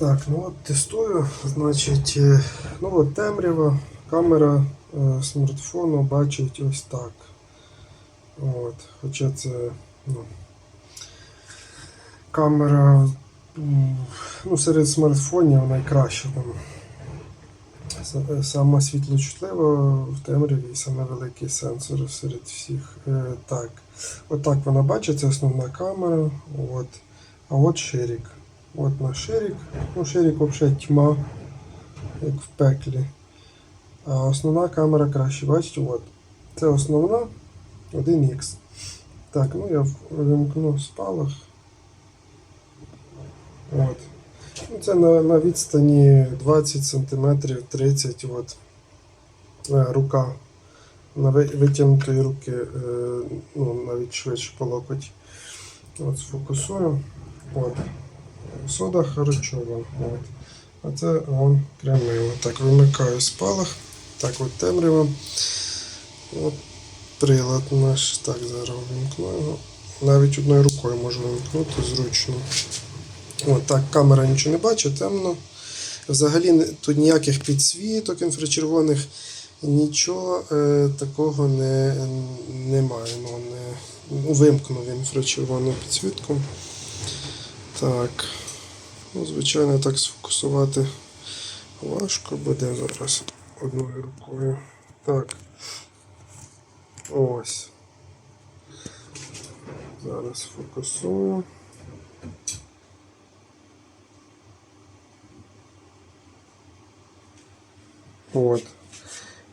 Так, ну от тестую. Значить, е, ну от темрява, камера е, смартфону бачить ось так. От. Хоча це ну, камера ну, серед смартфонів найкраща там. Е, Сама світлочутлива в темряві і саме великий сенсор серед всіх. Е, так. Отак вона бачить, це основна камера. От. А от ширик. От наш ширик. Ну, ширик взагалі тьма, як в пеклі. А основна камера краще. Бачите, от. Це основна 1х. Так, ну я вимкну спалах. От. Ну, це на, на відстані 20 см 30 от, е, рука. На ви- витягнутої руки, е, ну, навіть швидше по локоть. От сфокусую. От. Сода харчова. От. А це вон кремило. Так, вимикаю спалах. Так, от темрява. От прилад наш. Так, зараз вимкну його. Навіть одною рукою можу вимкнути зручно. От так, камера нічого не бачить, темно. Взагалі тут ніяких підсвіток інфрачервоних, нічого е, такого не, немає. Ну, не, ну, вимкнув інфрачервону підсвітку. Так. Ну, звичайно, так сфокусувати важко буде зараз одною рукою. Так. Ось. Зараз фокусую. От.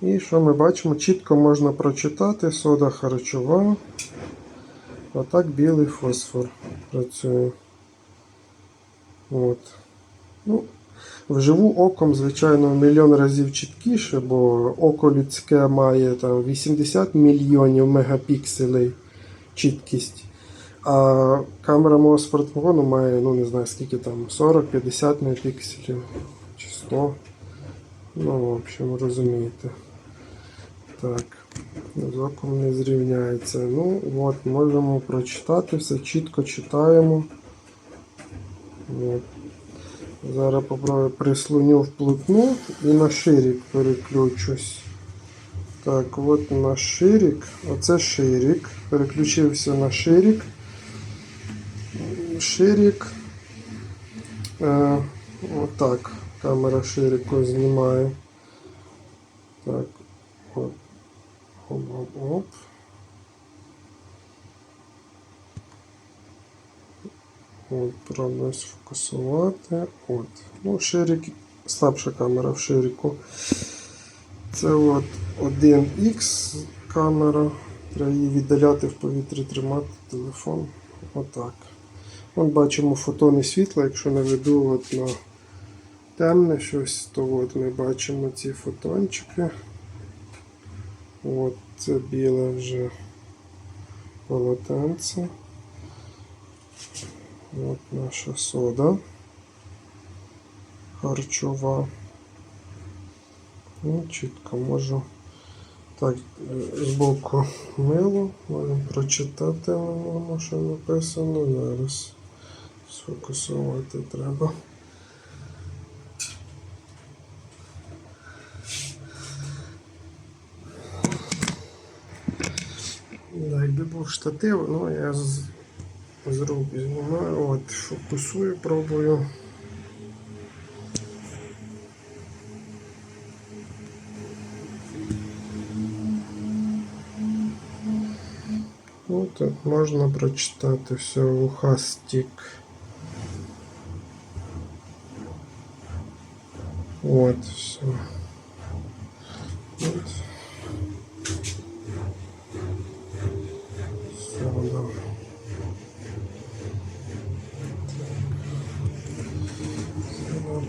І що ми бачимо? Чітко можна прочитати сода харчова. Отак білий фосфор працює. От. Ну, вживу оком, звичайно, мільйон разів чіткіше, бо око людське має там 80 мільйонів мегапікселей чіткість. А камера мого смартфону має, ну не знаю скільки там, 40-50 мегапікселів чи 100. Ну, в общем, розумієте. Так, з оком не зрівняється. Ну, от, можемо прочитати все, чітко читаємо. От. Зараз попробую прислоню вплотну і на ширик переключусь. Так, от на ширик. Оце ширик. Переключився на ширик. Ширик. Е, отак. Камера ширико знімає. Так. От. Оп-оп-оп. От, пробую сфокусувати. От. Ну, ширик, слабша камера в ширику. Це от 1Х камера. Треба її віддаляти в повітрі, тримати телефон. Отак. От бачимо фотони світла, якщо наведу от на темне щось, то от ми бачимо ці фотончики. От це біле вже полотенце. От наша сода харчова. Ну, чітко можу так е, збоку мило, можемо прочитати на ньому, що написано. Зараз сфокусувати треба. Да, якби був штатив, ну я з, з рук знімаю, от, фокусую, пробую. Ну, тут можна прочитати все ухастик. От, все. От. Все, да.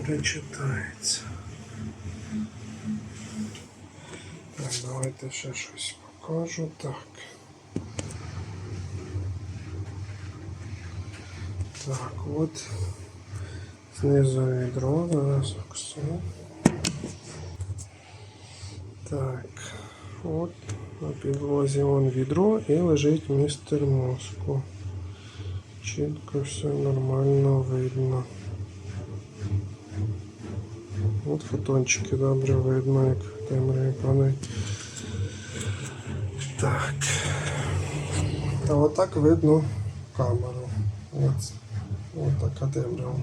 Все добре читається. Так, давайте ще щось покажу. Так. Так, от. Знизу відро, зараз фокусую. Так, от на підлозі вон відро і лежить містер мозку. Чітко все нормально видно. От фотончики добре видно, як темряві падають. Так. А отак видно камеру. От, от така темрява.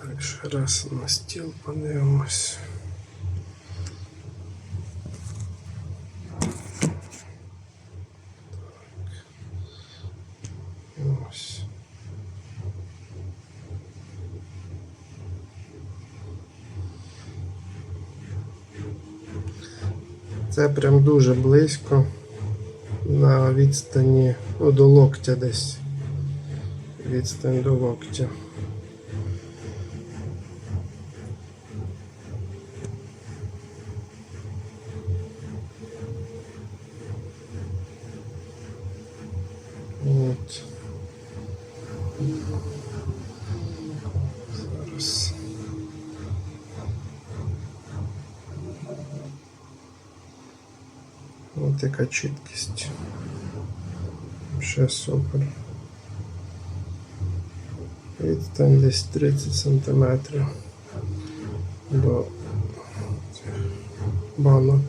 Так, ще раз на стіл подивимось. Це прям дуже близько на відстані ну, до локтя десь. Відстань до локтя. От яка чіткість. Ще супер. Відстань десь 30 сантиметрів до банок.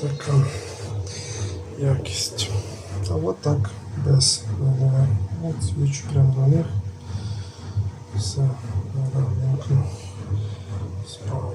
Така якість. А от так, без наливаю. От свічу прямо до них. Все, равненько. Справа.